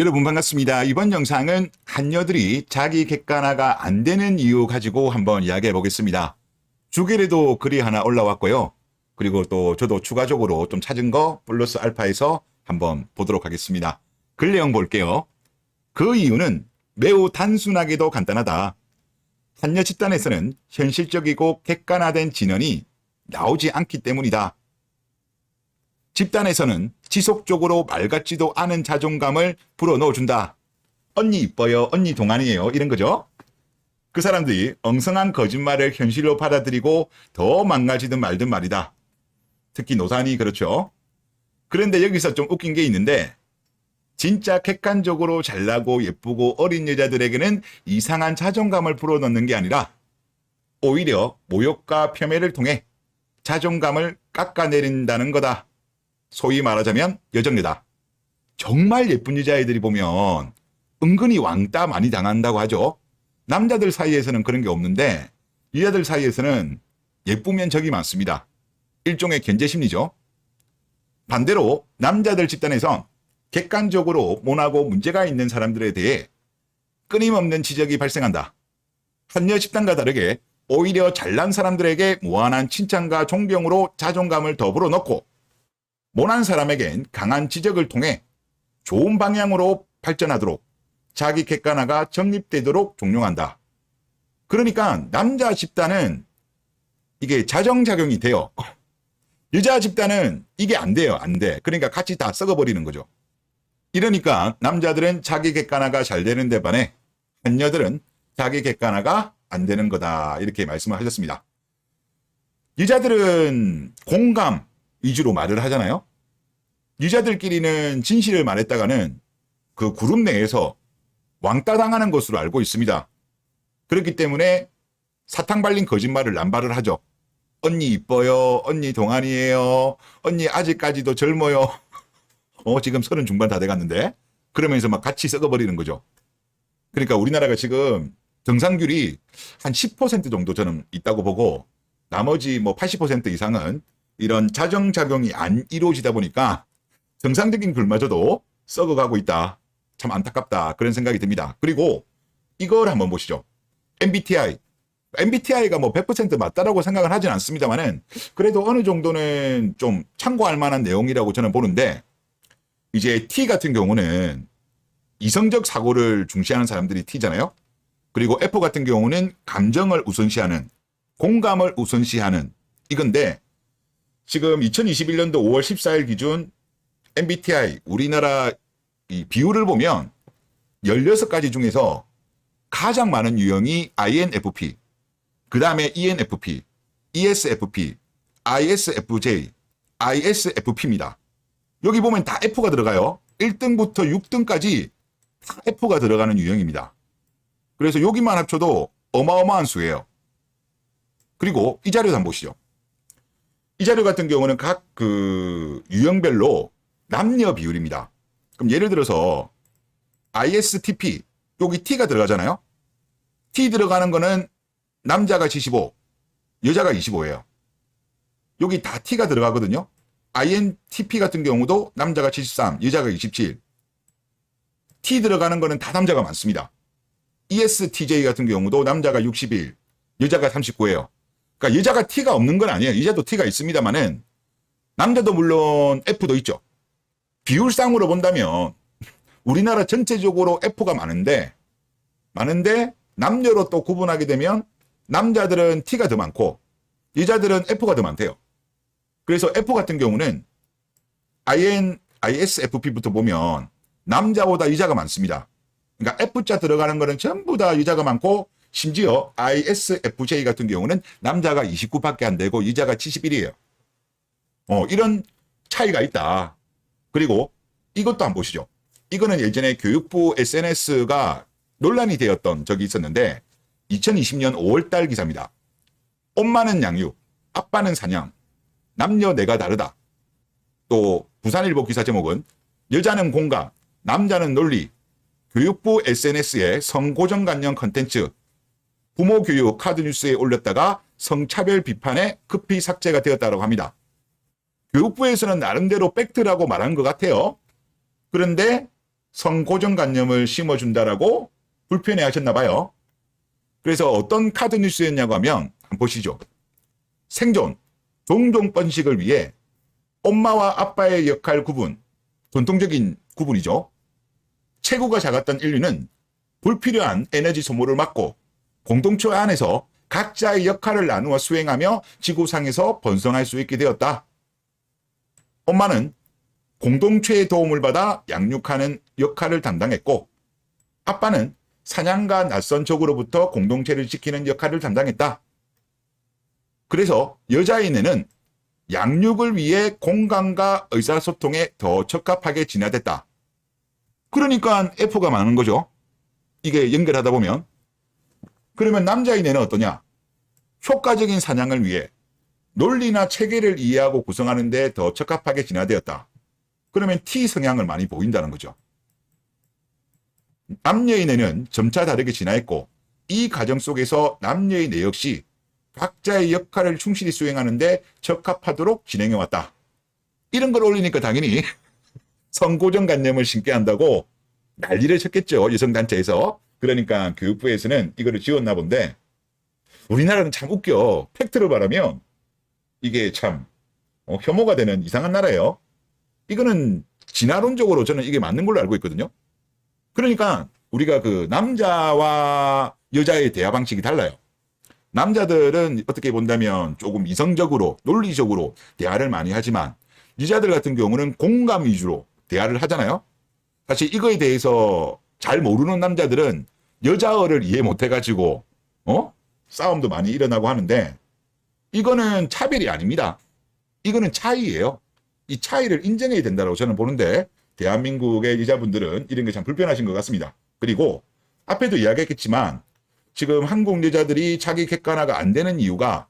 여러분 반갑습니다. 이번 영상은 한여들이 자기 객관화가 안 되는 이유 가지고 한번 이야기해 보겠습니다. 주길에도 글이 하나 올라왔고요. 그리고 또 저도 추가적으로 좀 찾은 거 플러스 알파에서 한번 보도록 하겠습니다. 글 내용 볼게요. 그 이유는 매우 단순하게도 간단하다. 한여 집단에서는 현실적이고 객관화된 진언이 나오지 않기 때문이다. 집단에서는 지속적으로 말 같지도 않은 자존감을 불어넣어준다. 언니 이뻐요, 언니 동안이에요, 이런 거죠. 그 사람들이 엉성한 거짓말을 현실로 받아들이고 더 망가지든 말든 말이다. 특히 노산이 그렇죠. 그런데 여기서 좀 웃긴 게 있는데 진짜 객관적으로 잘나고 예쁘고 어린 여자들에게는 이상한 자존감을 불어넣는 게 아니라 오히려 모욕과 폄훼를 통해 자존감을 깎아내린다는 거다. 소위 말하자면 여정여다. 정말 예쁜 여자애들이 보면 은근히 왕따 많이 당한다고 하죠. 남자들 사이에서는 그런 게 없는데 여자들 사이에서는 예쁘면 적이 많습니다. 일종의 견제 심리죠. 반대로 남자들 집단에선 객관적으로 모나고 문제가 있는 사람들에 대해 끊임없는 지적이 발생한다. 한여 집단과 다르게 오히려 잘난 사람들에게 무한한 칭찬과 존경으로 자존감을 더불어 넣고 모난 사람에겐 강한 지적을 통해 좋은 방향으로 발전하도록 자기 객관화가 정립되도록 종용한다. 그러니까 남자 집단은 이게 자정작용이 돼요. 여자 집단은 이게 안 돼요. 안 돼. 그러니까 같이 다 썩어버리는 거죠. 이러니까 남자들은 자기 객관화가 잘 되는데 반해 한여들은 자기 객관화가 안 되는 거다. 이렇게 말씀을 하셨습니다. 여자들은 공감 위주로 말을 하잖아요. 여자들끼리는 진실을 말했다가는 그 그룹 내에서 왕따 당하는 것으로 알고 있습니다. 그렇기 때문에 사탕 발린 거짓말을 남발을 하죠. 언니 이뻐요. 언니 동안이에요. 언니 아직까지도 젊어요. 어, 지금 서른 중반 다 돼갔는데. 그러면서 막 같이 썩어버리는 거죠. 그러니까 우리나라가 지금 정상률이 한 10% 정도 저는 있다고 보고 나머지 뭐 80% 이상은 이런 자정작용이 안 이루어지다 보니까 정상적인 글마저도 썩어가고 있다. 참 안타깝다. 그런 생각이 듭니다. 그리고 이걸 한번 보시죠. MBTI. MBTI가 뭐 100% 맞다라고 생각은 하진 않습니다만은 그래도 어느 정도는 좀 참고할 만한 내용이라고 저는 보는데 이제 T 같은 경우는 이성적 사고를 중시하는 사람들이 T잖아요. 그리고 F 같은 경우는 감정을 우선시하는 공감을 우선시하는 이건데 지금 2021년도 5월 14일 기준 MBTI 우리나라 이 비율을 보면 16가지 중에서 가장 많은 유형이 INFP, 그 다음에 ENFP, ESFP, ISFJ, ISFP입니다. 여기 보면 다 F가 들어가요. 1등부터 6등까지 다 F가 들어가는 유형입니다. 그래서 여기만 합쳐도 어마어마한 수예요. 그리고 이 자료 한번 보시죠. 이 자료 같은 경우는 각 그 유형별로 남녀 비율입니다. 그럼 예를 들어서 ISTP 여기 T가 들어가잖아요. T 들어가는 거는 남자가 75, 여자가 25예요. 여기 다 T가 들어가거든요. INTP 같은 경우도 남자가 73, 여자가 27. T 들어가는 거는 다 남자가 많습니다. ESTJ 같은 경우도 남자가 61, 여자가 39예요. 그러니까 여자가 T가 없는 건 아니에요. 여자도 T가 있습니다만은 남자도 물론 F도 있죠. 비율상으로 본다면 우리나라 전체적으로 F가 많은데 많은데 남녀로 또 구분하게 되면 남자들은 T가 더 많고 여자들은 F가 더 많대요. 그래서 F 같은 경우는 IN, ISFP부터 보면 남자보다 여자가 많습니다. 그러니까 F자 들어가는 거는 전부 다 여자가 많고 심지어 ISFJ 같은 경우는 남자가 29밖에 안 되고 여자가 71이에요. 어, 이런 차이가 있다. 그리고 이것도 한번 보시죠. 이거는 예전에 교육부 SNS가 논란이 되었던 적이 있었는데 2020년 5월달 기사입니다. 엄마는 양육, 아빠는 사냥, 남녀 내가 다르다. 또 부산일보 기사 제목은 여자는 공감, 남자는 논리, 교육부 SNS에 성고정관념 컨텐츠, 부모 교육 카드 뉴스에 올렸다가 성차별 비판에 급히 삭제가 되었다고 합니다. 교육부에서는 나름대로 팩트라고 말한 것 같아요. 그런데 성고정관념을 심어준다라고 불편해 하셨나 봐요. 그래서 어떤 카드 뉴스였냐고 하면 보시죠. 생존, 종종 번식을 위해 엄마와 아빠의 역할 구분, 전통적인 구분이죠. 체구가 작았던 인류는 불필요한 에너지 소모를 막고 공동체 안에서 각자의 역할을 나누어 수행하며 지구상에서 번성할 수 있게 되었다. 엄마는 공동체의 도움을 받아 양육하는 역할을 담당했고, 아빠는 사냥과 낯선 적으로부터 공동체를 지키는 역할을 담당했다. 그래서 여자인에는 양육을 위해 공간과 의사소통에 더 적합하게 진화됐다. 그러니까 F가 많은 거죠. 이게 연결하다 보면. 그러면 남자인에는 어떠냐? 효과적인 사냥을 위해 논리나 체계를 이해하고 구성하는 데 더 적합하게 진화되었다. 그러면 T 성향을 많이 보인다는 거죠. 남녀인에는 점차 다르게 진화했고 이 과정 속에서 남녀인 내 역시 각자의 역할을 충실히 수행하는 데 적합하도록 진행해 왔다. 이런 걸 올리니까 당연히 성고정관념을 심게 한다고 난리를 쳤겠죠. 여성단체에서. 그러니까 교육부에서는 이거를 지웠나 본데 우리나라는 참 웃겨. 팩트를 말하면 이게 참 어, 혐오가 되는 이상한 나라예요. 이거는 진화론적으로 저는 이게 맞는 걸로 알고 있거든요. 그러니까 우리가 그 남자와 여자의 대화 방식이 달라요. 남자들은 어떻게 본다면 조금 이성적으로 논리적으로 대화를 많이 하지만 여자들 같은 경우는 공감 위주로 대화를 하잖아요. 사실 이거에 대해서 잘 모르는 남자들은 여자어를 이해 못 해가지고 어 싸움도 많이 일어나고 하는데 이거는 차별이 아닙니다. 이거는 차이예요. 이 차이를 인정해야 된다고 저는 보는데 대한민국의 여자분들은 이런 게 참 불편하신 것 같습니다. 그리고 앞에도 이야기했겠지만 지금 한국 여자들이 자기 객관화가 안 되는 이유가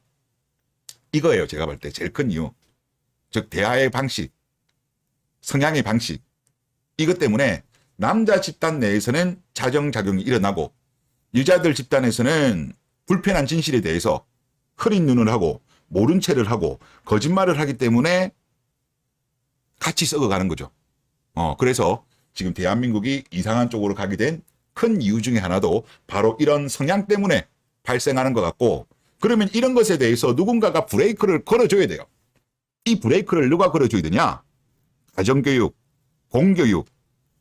이거예요. 제가 볼 때 제일 큰 이유. 즉 대화의 방식, 성향의 방식. 이것 때문에 남자 집단 내에서는 자정작용이 일어나고 여자들 집단에서는 불편한 진실에 대해서 흐린 눈을 하고 모른 채를 하고 거짓말을 하기 때문에 같이 썩어가는 거죠. 어, 그래서 지금 대한민국이 이상한 쪽으로 가게 된 큰 이유 중에 하나도 바로 이런 성향 때문에 발생하는 것 같고 그러면 이런 것에 대해서 누군가가 브레이크를 걸어줘야 돼요. 이 브레이크를 누가 걸어줘야 되냐? 가정교육, 공교육,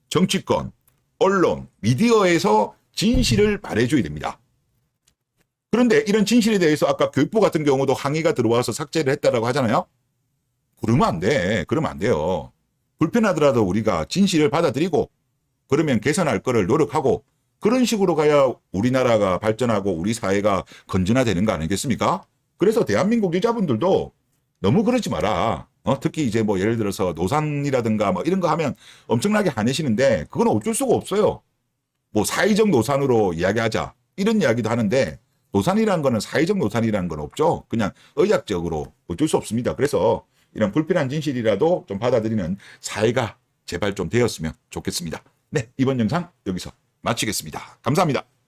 정치권, 언론, 미디어에서 진실을 말해줘야 됩니다. 그런데 이런 진실에 대해서 아까 교육부 같은 경우도 항의가 들어와서 삭제를 했다라고 하잖아요. 그러면 안 돼. 그러면 안 돼요. 불편하더라도 우리가 진실을 받아들이고 그러면 개선할 거를 노력하고 그런 식으로 가야 우리나라가 발전하고 우리 사회가 건전화되는 거 아니겠습니까? 그래서 대한민국 여자분들도 너무 그러지 마라. 어, 특히 이제 뭐 예를 들어서 노산이라든가 뭐 이런 거 하면 엄청나게 화내시는데 그건 어쩔 수가 없어요. 뭐 사회적 노산으로 이야기하자 이런 이야기도 하는데 노산이라는 거는 사회적 노산이라는 건 없죠. 그냥 의학적으로 어쩔 수 없습니다. 그래서 이런 불필요한 진실이라도 좀 받아들이는 사회가 제발 좀 되었으면 좋겠습니다. 네, 이번 영상 여기서 마치겠습니다. 감사합니다.